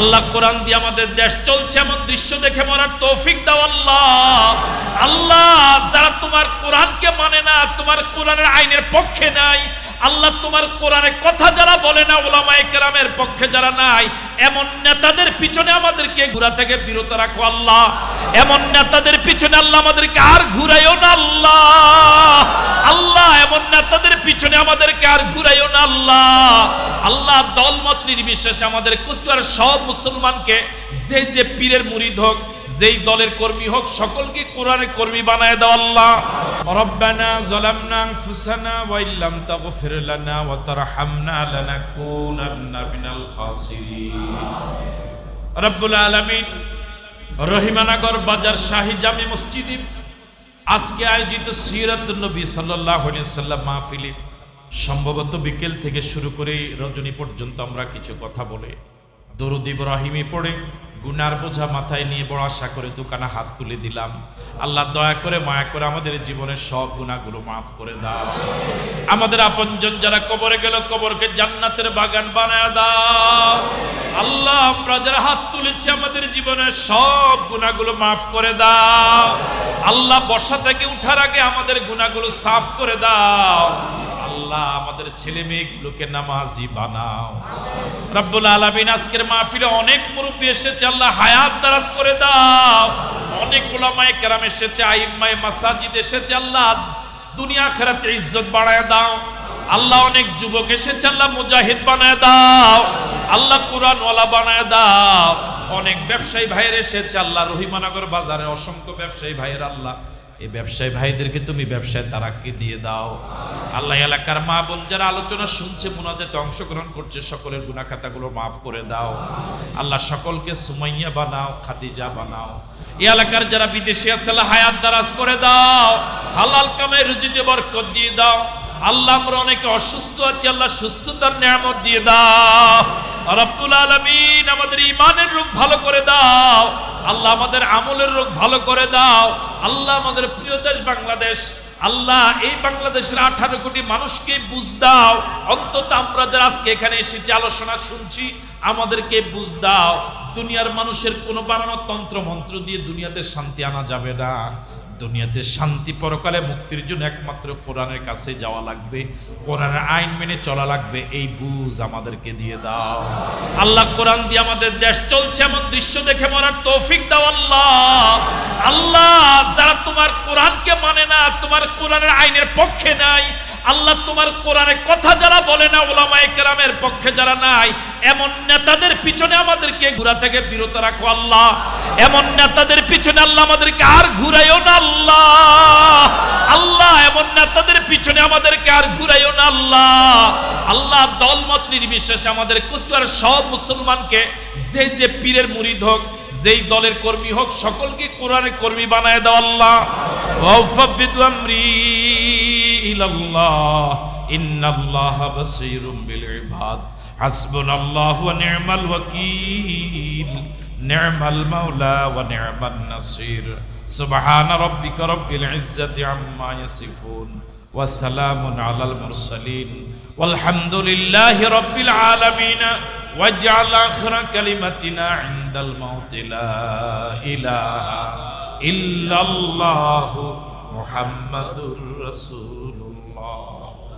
আল্লাহ কোরআন দিয়ে আমাদের দেশ চলছে, এমন দৃশ্য দেখে মরার তৌফিক দাও আল্লাহ। আল্লাহ, যারা তোমার কোরআনকে মানে না, তোমার কোরআনের আইনের পক্ষে নাই, আল্লাহ তোমার কোরআনের কথা যারা বলে না, ওলামায়ে কেরামের পক্ষে যারা নাই, এমন নেতাদের পিছনে আমাদেরকে ঘোরা থেকে বিরত রাখো আল্লাহ। এমন নেতাদের পিছনে আল্লাহ আমাদেরকে আর ঘুরাইও না আল্লাহ আল্লাহ। দলমত নির্বিশেষে আমাদের কুচুয়ার সব মুসলমানকে যে যে পীরের মুরিদ হোক, যেই দলের কর্মী হোক, সকলকে কোরআনের কর্মী বানায় দাও আল্লাহ। রব্বানা যালামনা আনফুসানা ওয়া ইল্লাম তাগফির লানা ওয়া তারহামনা লানাকুনান্না মিনাল খাসিরিন। রব্বুল আলামিন রহিমানগর বাজার শাহী জামে মসজিদে আজকে আয়োজিত সিরাত নবী সাল্লাল্লাহু আলাইহি সাল্লাম মাহফিলে সম্ভবত বিকেল থেকে শুরু করে রজনী পর্যন্ত আমরা কিছু কথা বলে, দরুদ ইব্রাহিমে পড়ে, গুনার বোঝা মাথায় নিয়ে বড় আশা করে দোকানে হাত তুলে দিলাম। আল্লাহ দয়া করে, মায়া করে আমাদের জীবনের সব গুণাগুলো মাফ করে দাও। আমাদের আপনজন যারা কবরে গেল, কবরকে জান্নাতের বাগান বানায় দাও। আল্লাহ, আমরা যারা হাত তুলেছি, আমাদের জীবনের সব গুণাগুলো মাফ করে দাও। আল্লাহ বসা থেকে উঠার আগে আমাদের গুণাগুলো সাফ করে দাও। আল্লাহ আমাদের ছেলে মেয়েগুলোকে নামাজি বানাও। রব্বুল আলামিন আজকের মাহফিলে অনেক মুরব্বী এসেছে, আল্লাহ হায়াত দারাজ করে দাও। অনেক ওলামায়ে কেরাম এসেছে আইম্মায়ে মাসাজিদ এসেছে, আল্লাহ দুনিয়া খেরাতে ইজ্জত বাড়ায় দাও। আল্লাহ অনেক যুবক এসেছে, আল্লাহ মুজাহিদ বানায় দাও। আল্লাহ কোরআনওয়ালা বানায় দাও। অনেক ব্যবসায়ী ভাইয়ের এসেছে, আল্লাহ রহিমানগর বাজারে অসংখ্য ব্যবসায়ী ভাইয়ের আল্লাহ এই ব্যবসায়ী ভাইদেরকে তুমি ব্যবসায় তারাকে দিয়ে দাও। আল্লাহ এলাকার মা বোন যারা আলোচনা শুনছে, মোনাজাতে অংশগ্রহণ করছে, সকলের গুণা খাতাগুলো মাফ করে দাও। আল্লাহ সকলকে সুমাইয়া বানাও, খাদিজা বানাও। এই এলাকার যারা বিদেশি আছে হায়াত দারাজ করে দাও। হালাল কামে রুজিতে বরকত দিয়ে দাও। আল্লাহ আমরা অনেকে অসুস্থ আছি, আল্লাহ সুস্থতার নিয়ামত দিয়ে দাও। রব্বুল আলামিন আমাদের ইমানের রূপ ভালো করে দাও। আল্লাহ আমাদের আমলের রোগ ভালো করে দাও। আল্লাহ আমাদের প্রিয় দেশ বাংলাদেশ। আল্লাহ এই বাংলাদেশের আঠারো কোটি মানুষকে বুঝ দাও। অন্তত আমরা যারা আজকে এখানে এসেছি, আলোচনা শুনছি, আমাদেরকে বুঝ দাও। দুনিয়ার মানুষের কোনো বানানো তন্ত্র মন্ত্র দিয়ে দুনিয়াতে শান্তি আনা যাবে না। দুনিয়াতে শান্তি পরকালে মুক্তির জন্য একমাত্র কোরআনের কাছে যাওয়া লাগবে। কোরআনের আইন মেনে চলা লাগবে। এই বুঝ আমাদেরকে দিয়ে দাও। আল্লাহ কোরআন দিয়ে আমাদের দেশ চলছে এমন দৃশ্য দেখে মরার তৌফিক দাও আল্লাহ। আল্লাহ, যারা তোমার কোরআনকে মানে না, তোমার কোরআনের আইনের পক্ষে নাই আল্লাহ তোমার কোরআনের কথা যারা বলে না ওলামায়ে কেরামের পক্ষে যারা নাই, এমন নেতাদের পিছনে আমাদেরকে ঘোরা থেকে বিরত রাখো আল্লাহ। এমন নেতাদের পিছনে আল্লাহ আমাদেরকে আর ঘুরাইও না আল্লাহ। আল্লাহ, এমন নেতাদের পিছনে আমাদেরকে আর ঘুরাইও না আল্লাহ। আল্লাহ, দলমত নির্বিশেষে আমাদের কুচুয়ার সব মুসলমানকে যে যে পীরের মুরিদ হোক, যেই দলের কর্মী হোক, সকলকে কোরআনের কর্মী বানায় দাও আল্লাহ। আমরি। ইলাল্লাহ ইন্নাল্লাহা বাসীরুম বিল ইবাদ হাসবুনাল্লাহু ওয়া নি'মাল ওয়াকিল নি'মাল মাওলা ওয়া নি'মান নাসির সুবহান রাব্বিকা রাব্বিল ইজ্জাতি আম্মা ইয়াসিফুন ওয়া সালামুন আলাল মুরসালিন والحمد لله رب العالمين واجعل آخر كلمتنا عند الموت لا إله إلا الله محمد رسول الله